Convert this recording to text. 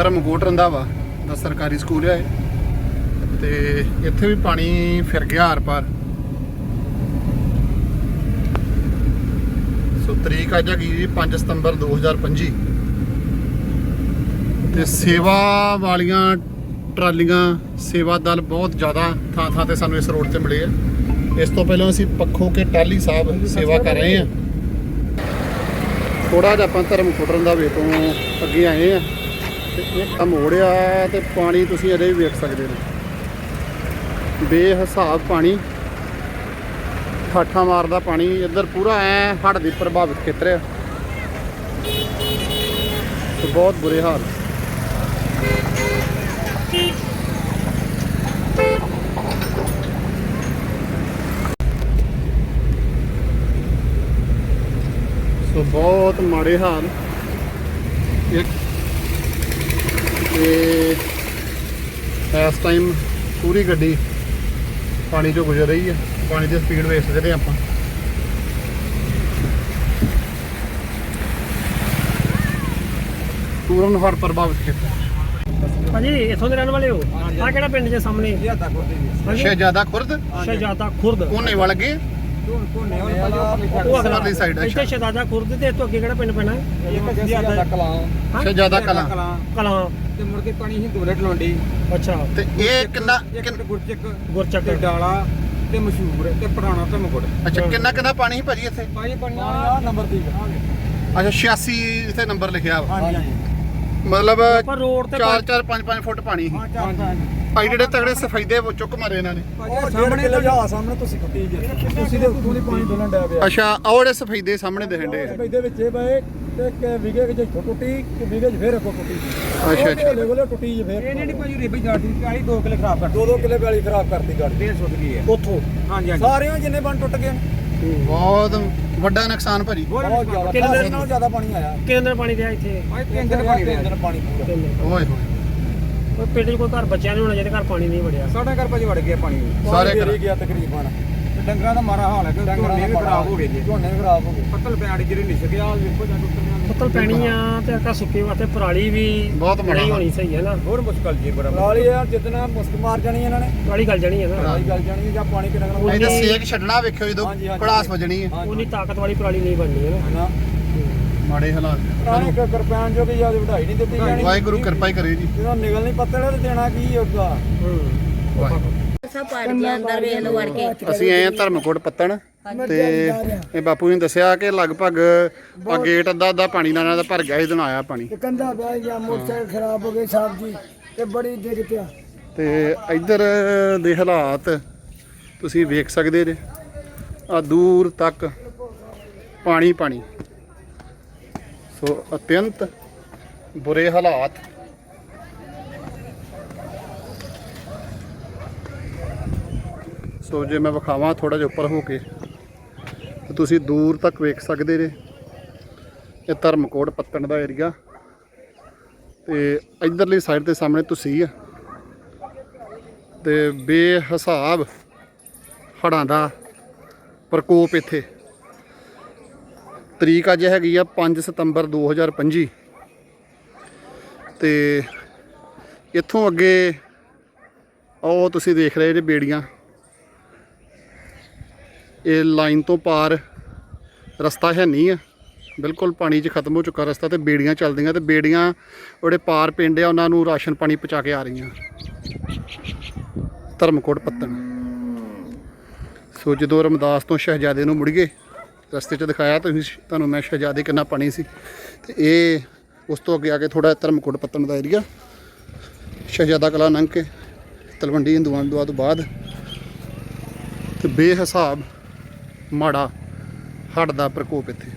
ਧਰਮਕੋਟ ਰੰਧਾਵਾ ਦਾ ਸਰਕਾਰੀ ਸਕੂਲ ਹੈ ਇਹ। ਤੇ ਇੱਥੇ ਵੀ ਪਾਣੀ ਫਿਰ ਗਿਆ ਹਰ ਪਾਰ ਸੋ ਤਰੀਕ ਅੱਜ ਹੈਗੀ ਜੀ 5 ਸਤੰਬਰ 2025 ਤੇ ਸੇਵਾ ਵਾਲੀਆਂ ਟਰਾਲੀਆਂ, ਸੇਵਾ ਦਲ ਬਹੁਤ ਜ਼ਿਆਦਾ ਥਾਂ ਥਾਂ ਤੇ ਸਾਨੂੰ ਇਸ ਰੋਡ ਤੇ ਮਿਲੇ ਆ। ਇਸ ਤੋਂ ਪਹਿਲਾਂ ਅਸੀਂ ਪੱਖੋ ਕੇ ਟਾਲੀ ਸਾਹਿਬ ਸੇਵਾ ਕਰ ਰਹੇ ਹਾਂ ਥੋੜਾ ਜਿਹਾ ਆਪਾਂ ਧਰਮ ਫੁੱਟਰਨ ਦਾ ਵੇ ਤੋਂ ਅੱਗੇ ਆਏ ਆ। ਤੇ ਇਹ ਕੰਮ ਮੋੜਿਆ ਤੇ ਪਾਣੀ ਤੁਸੀਂ ਅਜੇ ਵੀ ਵੇਖ ਸਕਦੇ ਹੋ। ਬੇਹਿਸਾਬ ਪਾਣੀ। ਠਾਠਾ ਮਾਰਦਾ ਪਾਣੀ। ਇੱਧਰ ਪੂਰਾ ਐ ਹੜ੍ਹ ਦੀ ਪ੍ਰਭਾਵਿਤ ਖੇਤਰ ਆ। ਤੇ ਬਹੁਤ ਬੁਰੇ ਹਾਲ। ਸੋ ਬਹੁਤ ਮਾੜੇ ਹਾਲ। ਇੱਕ ਤੇ ਇਸ ਟਾਈਮ ਪੂਰੀ ਗੱਡੀ ਪਾਣੀ ਚੋਂ ਗੁਜ਼ਰ ਰਹੀ ਹੈ। ਪਾਣੀ ਦੀ ਸਪੀਡ ਵੇਖ ਸਕਦੇ ਆਪਾਂ। ਪੂਰਨ ਹੜ ਪ੍ਰਭਾਵਿਤ ਕੀਤਾ ਭਾਜੀ ਇੱਥੋਂ ਦੇ ਰਹਿਣ ਵਾਲੇ ਹੋ? ਆ ਕਿਹੜਾ ਪਿੰਡ ਜੇ ਸਾਹਮਣੇ? ਹਾਂਜੀ ਸ਼ਹਿਜ਼ਾਦਾ ਖੁਰਦ? ਸ਼ਹਿਜ਼ਾਦਾ ਖੁਰਦ। ਕੋਨੇ ਵੱਲ ਗਏ ਉਹ ਅਗਲਾ ਪਰਲੀ side ਆ, ਇੱਥੇ ਅੱਛਾ। ਸ਼ਹਿਜ਼ਾਦਾ ਖੁਰਦ ਤੇ ਇੱਥੋਂ ਅੱਗੇ ਕਿਹੜਾ ਪਿੰਡ ਪੈਣਾ? ਹੈ ਹਾਂ? ਸ਼ਹਿਜ਼ਾਦਾ ਕਲਾਂ। ਕਲਾਂ। ਤੇ ਮੁੜ ਕੇ ਪਾਣੀ ਹਿੰਦੂਲੇ ਟਲੋਂਡੀ ਅੱਛਾ। ਤੇ ਇਹ ਕਿੰਨਾ ਇੱਕ ਕਿੰਨ- ਗੁਰਚੱਕ ਗੁਰਚੱਕ। ਤੇ ਡਾਲਾ ਤੇ ਮਸ਼ਹੂਰ ਤੇ ਪੁਰਾਣਾ ਧਮਕੁੜ ਅੱਛਾ ਕਿੰਨਾ ਕਿੰਨਾ ਪਾਣੀ ਸੀ ਭਾਜੀ ਇੱਥੇ? ਭਾਈ ਪਾਣੀ ਆ। ਨੰਬਰ ਦੀ ਅੱਛਾ 86 ਇੱਥੇ ਨੰਬਰ ਲਿਖਿਆ ਵਾ। ਹਾਂਜੀ ਹਾਂਜੀ। ਮਤਲਬ ਪਰ ਰੋਡ ਤੇ 4 4 5 5 ਫੁੱਟ ਪਾਣੀ ਸੀ। ਹਾਂ ਚਾਰ ਭਾਈ ਜਿਹੜੇ ਤਗੜੇ ਸਫੈਦੇ ਉਹ ਚੁੱਕ ਮਾਰੇ ਇਹਨਾਂ ਨੇ। ਸਾਹਮਣੇ ਤਾਂ ਜਾ ਸਾਹਮਣੇ ਤੁਸੀਂ ਖੱਟੀ ਜੇ ਤੁਸੀਂ ਦੇ ਉੱਤੋਂ ਦੀ ਪਾਣੀ ਡੋਲਣ ਡਿਆ ਪਿਆ। ਅੱਛਾ ਉਹ ਜਿਹੜੇ ਸਫੈਦੇ ਸਾਹਮਣੇ ਦਿਖਣ ਡੇ ਇਹਦੇ ਵਿੱਚ ਇਹ ਪਏ ਤੇ ਇੱਕ ਵਿਗੇ ਵਿੱਚ ਇੱਥੋਂ ਟੁੱਟੀ ਕਿ ਵਿਗੇ 'ਚ ਫੇਰ ਅੱਗੋਂ ਟੁੱਟੀ। ਅੱਛਾ ਅੱਛਾ। ਕੋਲੇ ਕੋਲੇ ਟੁੱਟੀ ਜੇ ਫੇਰ। ਇਹ ਨਹੀਂ ਭਾਜੀ ਰੇਬੀ ਜਾੜੀ 40 2 ਕਿਲੇ ਖਰਾਬ ਕਰ 2 2 ਕਿਲੇ ਵਾਲੀ ਖਰਾਬ ਕਰਤੀ ਗਾੜੀ। ਫੇਰ ਸੁੱਟ ਗਈ ਹੈ। ਉੱਥੋਂ। ਹਾਂਜੀ ਹਾਂਜੀ। ਸਾਰਿਆਂ ਜਿੰਨੇ ਬਣ ਟੁੱਟ ਗਏ ਬਹੁਤ ਵੱਡਾ ਨੁਕਸਾਨ ਭਾਜੀ। ਬਹੁਤ ਜ਼ਿਆਦਾ। ਕਿੰਨੇ ਦਿਨ- ਨਾਲੋਂ ਜ਼ਿਆਦਾ ਪਾਣੀ ਆਇਆ। ਕਿੰਨੇ ਦਿਨ ਪਾਣੀ ਰਿਹਾ ਇੱਥੇ। ਭਾਈ ਤਿੰਨ ਦਿਨ ਪਾਣੀ ਤਿੰਨ ਦਿਨ ਪਾਣੀ ਪੂਰਾ। ਤਿੰਨ। ਓਏ ਹੋਏ। ਕੋਈ ਪਿੰਡ 'ਚ ਕੋਈ ਘਰ ਬੱਚਿਆਂ ਨਹੀਂ ਹੋਣਾ ਜਿਹਦੇ ਘਰ ਪਾਣੀ ਨਹੀਂ ਵੜਿਆ। ਸਾਡਾ ਘਰ ਭਾਜੀ ਵੜ ਗਿਆ ਪਾਣੀ। ਸਾਰੇ ਸਾਰੇ ਘਰ। ਗਿਆ ਤਕਰੀਬਨ। ਤੇ ਡੰਗਰਾਂ ਦਾ ਮਾਰਾ ਹਾਲ ਹੈ ਕਿ ਝੋਨੇ ਵੀ ਖਰਾਬ ਹੋ ਗਏ ਜੀ। ਝੋਨੇ ਵੀ ਖਰਾਬ ਹੋ ਗਏ। ਪੱਤਲ ਪਿਆੜ ਜਿਹੜੇ ਨਿਸ ਗਿਆ ਆਹ ਵੇਖੋ ਜਾਂ ਟੁੱਟੀਆਂ ਨੇ। ਫਸਲ ਪੈਣੀ ਆ ਤੇ ਅਕਾ ਸੁੱਕੇ ਵਾਸਤੇ ਪਰਾਲੀ ਵੀ ਬਹੁਤ ਮਾੜਾ ਨਹੀਂ ਹੋਣੀ ਸਹੀ ਹੈ ਨਾ। ਹੋਰ ਮੁਸ਼ਕਲ ਜੀ ਬੜਾ ਪਰਾਲੀ ਯਾਰ ਜਿੱਦਣਾ ਮੁਸਕ ਮਾਰ ਜਾਣੀ ਇਹਨਾਂ ਨੇ। ਪਰਾਲੀ ਗਲ ਜਾਣੀ ਹੈ ਨਾ। ਪਰਾਲੀ ਗੱਲ ਜਾਣੀ ਹੈ ਜਾਂ ਪਾਣੀ ਕਿੰਨਾ ਸੇਕ ਛੱਡਣਾ ਵੇਖਿਓ ਜਦੋਂ ਵੱਜਣੀ ਹੈ। ਉਨੀ ਤਾਕਤ ਵਾਲੀ ਪਰਾਲੀ ਨਹੀਂ ਬਣਨੀ ਹੈ ਨਾ। ਨਾ। ਮਾੜੇ ਹਾਲਾਤ ਪੁਰਾਣੇ ਕ- ਕਿਰਪਾਨ ਜੋ ਕਿ ਯਾਦ ਵਧਾਈ ਨਹੀਂ ਦਿੱਤੀ ਜਾਣੀ। ਵਾਹਿਗੁਰੂ ਕਿਰਪਾ ਹੀ ਕਰੇ ਜੀ। ਜਦੋਂ ਨਿਕਲ ਨਹੀਂ ਪੱਤਲ ਤੇ ਦੇਣਾ ਕੀ ਹੋਗਾ ਹੂੰ ਵਾਹਿਗੁਰੂ ਸਭ ਪਾੜ ਗਿਆ ਅੰਦਰ ਵੇਖ ਲੋ ਵੜ ਕੇ। ਅਸੀਂ ਆਏ ਹਾਂ ਧਰਮਕੋਟ ਪੱਤਣ ਤੇ ਇਹ ਬਾਪੂ ਨੇ ਦੱਸਿਆ ਕਿ ਲਗਭਗ ਆ ਗੇਟ ਅੱਧਾ ਅੱਧਾ ਪਾਣੀ ਨਾਲ ਦਾ ਭਰ ਗਿਆ ਸੀ ਦਿਨ ਆਇਆ ਪਾਣੀ ਕੰਧਾ ਬਹਿ ਗਿਆ ਮੋਟਰਸਾਈਕਲ ਖਰਾਬ ਹੋ ਗਏ ਸਾਹਿਬ ਜੀ ਤੇ ਬੜੀ ਡਿੱਗ ਪਿਆ। ਤੇ ਇੱਧਰ ਦੇ ਹਾਲਾਤ ਤੁਸੀਂ ਵੇਖ ਸਕਦੇ ਜੇ। ਆ ਦੂਰ ਤੱਕ ਪਾਣੀ ਪਾਣੀ। ਸੋ ਅਤਿਅੰਤ ਬੁਰੇ ਹਾਲਾਤ। ਸੋ ਜੇ ਮੈਂ ਵਿਖਾਵਾਂ ਥੋੜਾ ਜਿਹਾ ਉੱਪਰ ਹੋ ਕੇ, ਤੇ ਤੁਸੀਂ ਦੂਰ ਤੱਕ ਵੇਖ ਸਕਦੇ ਨੇ ਇਹ ਧਰਮਕੋਟ ਪੱਤਣ ਦਾ ਏਰੀਆ ਤੇ ਇਧਰਲੀ ਸਾਈਡ ਤੇ ਸਾਹਮਣੇ ਤੁਸੀਂ ਆ। ਤੇ ਬੇਹਿਸਾਬ ਹੜਾਂ ਦਾ ਪ੍ਰਕੋਪ ਇੱਥੇ। ਤਰੀਕ ਅੱਜ ਹੈਗੀ ਆ 5 ਸਤੰਬਰ 2025 ਤੇ ਇੱਥੋਂ ਅੱਗੇ ਉਹ ਤੁਸੀਂ ਦੇਖ ਰਹੇ ਜੇ ਬੇੜੀਆਂ। ਇਹ ਲਾਈਨ ਤੋਂ ਪਾਰ ਰਸਤਾ ਹੈ ਨਹੀਂ ਆ। ਬਿਲਕੁਲ ਪਾਣੀ 'ਚ ਖਤਮ ਹੋ ਚੁੱਕਾ ਰਸਤਾ ਤੇ ਬੇੜੀਆਂ ਚੱਲਦੀਆਂ ਤੇ ਬੇੜੀਆਂ ਉਹਦੇ ਪਾਰ ਪਿੰਡ ਆ ਉਹਨਾਂ ਨੂੰ ਰਾਸ਼ਨ ਪਾਣੀ ਪਹੁੰਚਾ ਕੇ ਆ ਰਹੀਆਂ। ਧਰਮਕੋਟ ਪੱਤਣ। ਸੋ ਜਦੋਂ ਰਮਦਾਸ ਤੋਂ ਸ਼ਹਿਜ਼ਾਦੇ ਨੂੰ ਮੁੜ ਗਏ ਰਸਤੇ 'ਚ ਦਿਖਾਇਆ ਤੁਸੀਂ ਤੁਹਾਨੂੰ ਮੈਂ ਸ਼ਹਿਜ਼ਾਦੇ ਕਿੰਨਾ ਪਾਣੀ ਸੀ। ਤੇ ਇਹ ਉਸ ਤੋਂ ਅੱਗੇ ਆ ਕੇ ਥੋੜਾ ਧਰਮਕੋਟ ਪੱਤਣ ਦਾ ਏਰੀਆ ਸ਼ਹਿਜ਼ਾਦਾ ਕਲਾ ਲੰਘ ਕੇ, ਤਲਵੰਡੀ ਹਿੰਦੂਆਂ ਦੁਆ ਤੋਂ ਬਾਅਦ। ਤੇ ਬੇਹਿਸਾਬ ਮਾੜਾ ਹੜ੍ਹ ਦਾ ਪ੍ਰਕੋਪ ਇੱਥੇ।